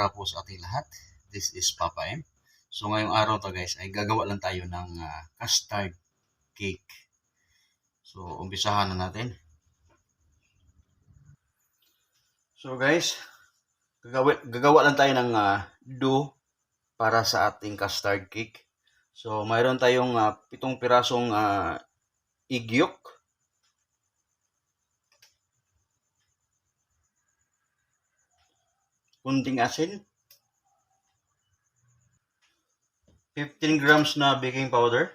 araw po sa ating lahat. This is Papa M. So ngayong araw to guys ay gagawa lang tayo ng ah, custard cake. So umpisahan na natin. So guys, gagawa, gagawa lang tayo ng ah, dough para sa ating custard cake. So mayroon tayong ah, pitong pirasong ah, egg Kunting asin. 15 grams na baking powder.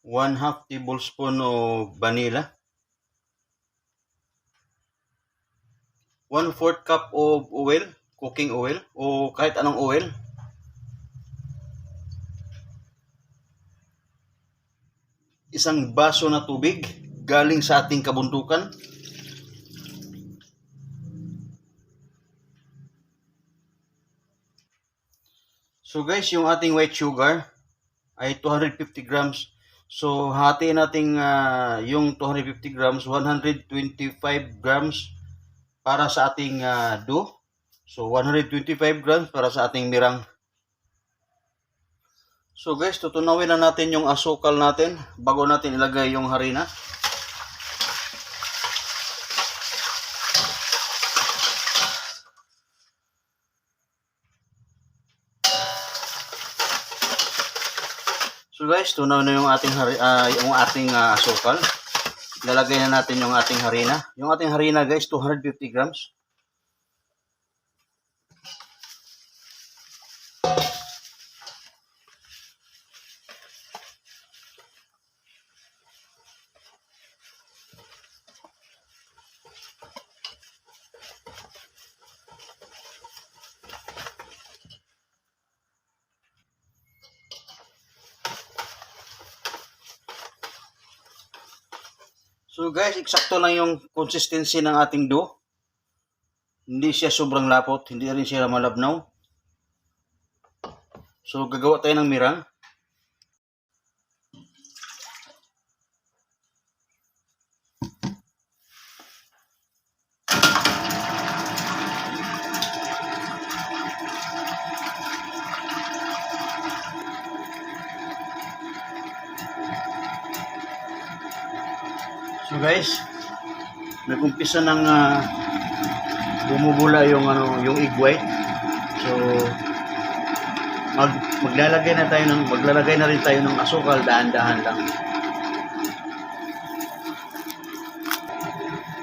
One half tablespoon o vanilla. One fourth cup of oil, cooking oil, o kahit anong oil. Isang baso na tubig galing sa ating kabuntukan. So guys, yung ating white sugar ay 250 grams. So hatiin natin ah, yung 250 grams, 125 grams para sa ating ah, dough. So 125 grams para sa ating mirang. So guys, tutunawin na natin yung asukal natin bago natin ilagay yung harina. Guys, tunaw na yung ating hari, ah, yung ating ah, asukal. Lalagay na natin yung ating harina. Yung ating harina guys, 250 grams. So guys, eksakto lang yung consistency ng ating dough. Hindi siya sobrang lapot, hindi rin siya malabnaw. So gagawa tayo ng mirang. So guys, nag-umpisa ng ah, bumubula yung ano, yung egg white. So mag maglalagay na tayo ng maglalagay na rin tayo ng asukal daan-daan lang.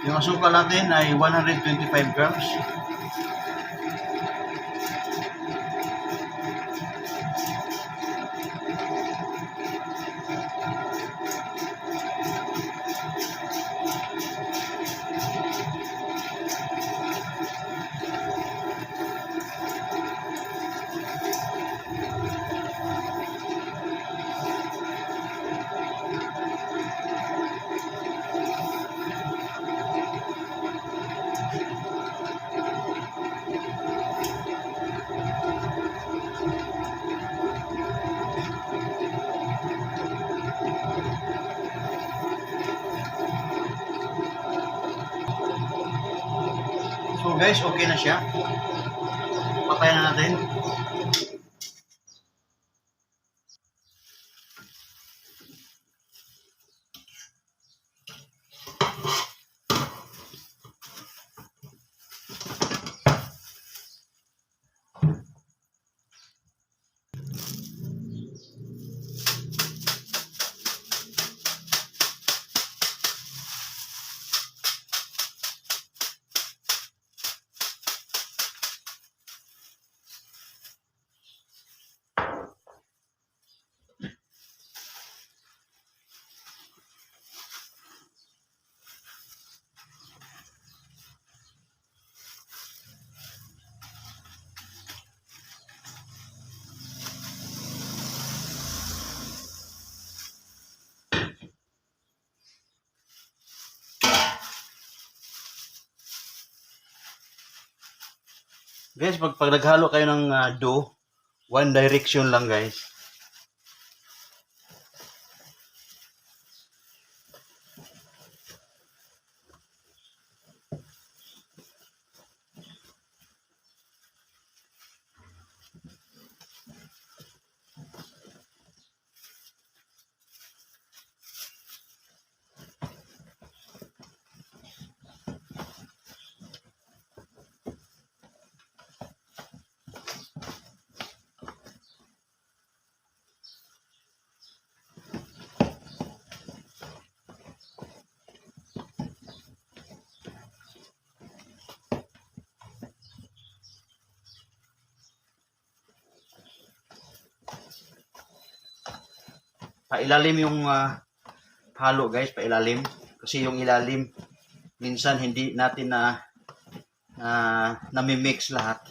Yung asukal natin ay 125 grams. Guys, okay na siya. Patayan na natin. Guys, pag, pag naghalo kayo ng ah, dough, one direction lang guys. Pailalim yung ah, halo guys, pailalim. Kasi yung ilalim, minsan hindi natin na na nami-mix lahat.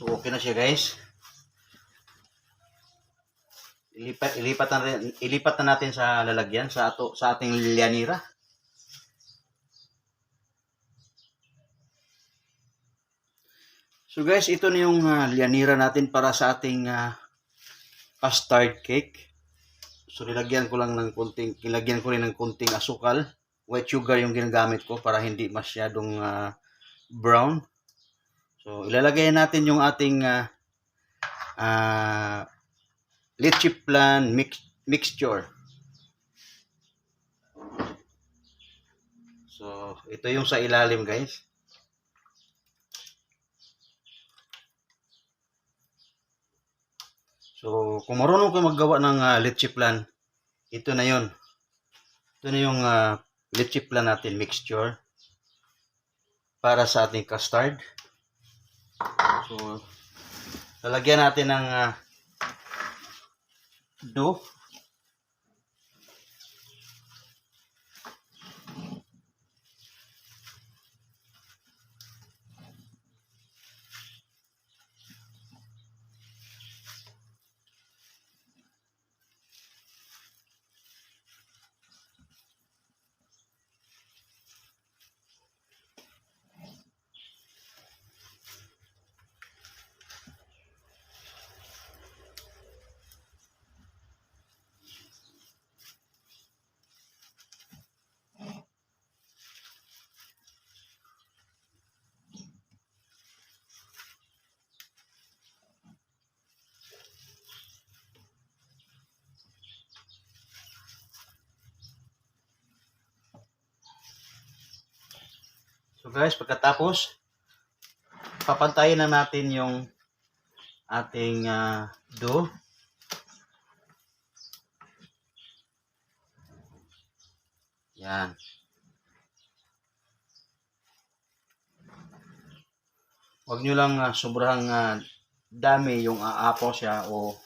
So okay na siya guys. Ilipat ilipat na ilipat na natin sa lalagyan sa ato sa ating lilyanira. So guys, ito na yung uh, lyanira natin para sa ating ah, custard cake. So nilagyan ko lang ng konting nilagyan ko rin ng konting asukal. White sugar yung ginagamit ko para hindi masyadong ah, brown. So, ilalagay natin yung ating ah ah, leche plan mix, mixture. So, ito yung sa ilalim, guys. So, kung marunong kayo maggawa ng ah, leche plan, ito na yon. Ito na yung ah, leche plan natin mixture para sa ating custard. So, lalagyan natin ng ah, dough. So guys, pagkatapos, papantayin na natin yung ating ah, dough. Yan. Huwag nyo lang ah, sobrang ah, dami yung aapaw siya o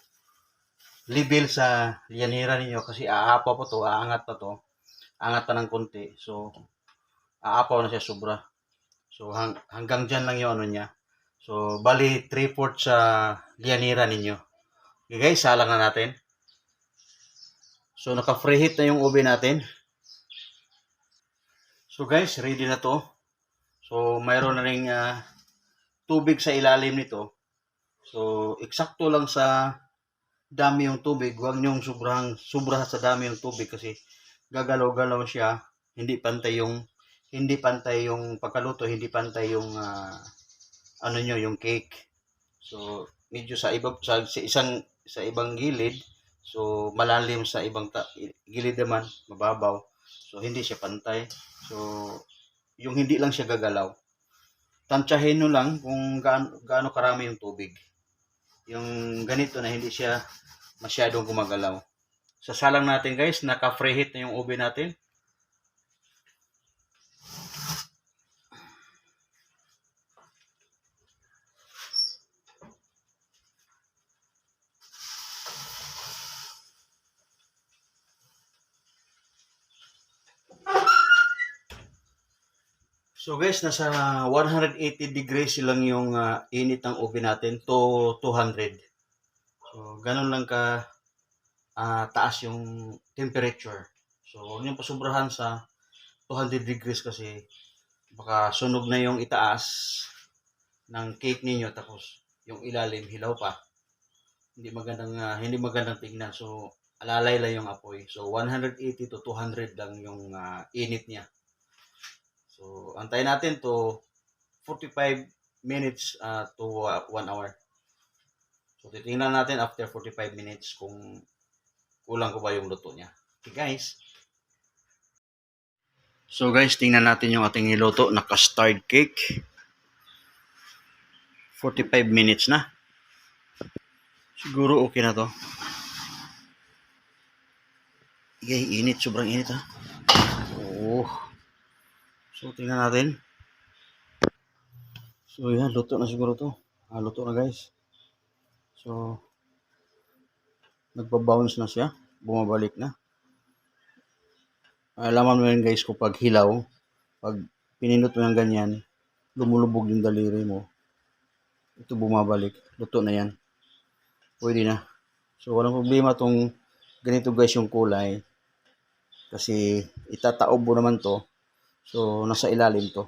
level sa liyanira ninyo kasi aapaw pa to, aangat pa to, aangat pa ng konti. So, aapaw na siya sobra. So hang, hanggang dyan lang yung ano niya. So bali 3/4 sa lianira ninyo. Okay guys, salang na natin. So naka-preheat na yung oven natin. So guys, ready na to. So mayroon na ring ah, tubig sa ilalim nito. So eksakto lang sa dami yung tubig. Huwag niyong sobrang sobra sa dami yung tubig kasi gagalaw-galaw siya. Hindi pantay yung hindi pantay yung pagkaluto, hindi pantay yung ah, ano nyo, yung cake. So, medyo sa iba sa, sa isang sa ibang gilid, so malalim sa ibang ta, gilid naman, mababaw. So, hindi siya pantay. So, yung hindi lang siya gagalaw. Tansyahin nyo lang kung gaano, gaano karami yung tubig. Yung ganito na hindi siya masyadong gumagalaw. Sasalang natin guys, naka-preheat na yung oven natin. So guys, nasa 180 degrees lang yung ah, init ng oven natin to 200. So ganun lang ka ah, taas yung temperature. So huwag niyong pasubrahan sa 200 degrees kasi baka sunog na yung itaas ng cake ninyo tapos yung ilalim hilaw pa. Hindi magandang ah, hindi magandang tingnan. So alalay lang yung apoy. So 180 to 200 lang yung ah, init niya. So, antayin natin to 45 minutes uh, to 1 hour. So, titingnan natin after 45 minutes kung kulang ko ba yung luto niya. Okay guys. So guys, tingnan natin yung ating niluto na custard cake. 45 minutes na. Siguro okay na to. Yay, init. Sobrang init ha. Oh. So, tingnan natin. So, yan. Luto na siguro to. Ah, luto na guys. So, nagpa-bounce na siya. Bumabalik na. Alaman mo yun guys kung pag hilaw, pag pinindot mo yung ganyan, lumulubog yung daliri mo. Ito bumabalik. Luto na yan. Pwede na. So, walang problema tong ganito guys yung kulay. Kasi itataob mo naman to. So, nasa ilalim to.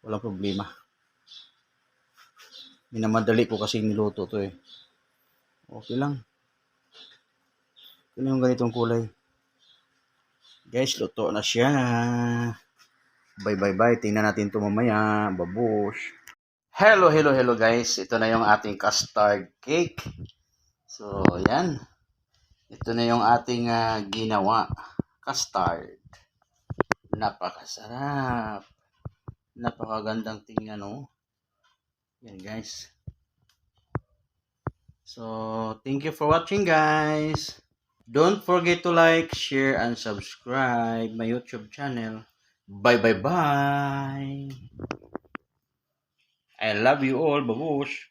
Walang problema. Minamadali ko kasi niluto to eh. Okay lang. Na yung ganitong kulay. Guys, luto na siya. Bye bye bye. Tingnan natin to mamaya. Babush. Hello, hello, hello guys. Ito na yung ating custard cake. So, yan. Ito na yung ating ah, ginawa. Custard. Napakasarap. Napakagandang tingnan, oh. Yan, guys. So, thank you for watching, guys. Don't forget to like, share, and subscribe my YouTube channel. Bye, bye, bye. I love you all, babush.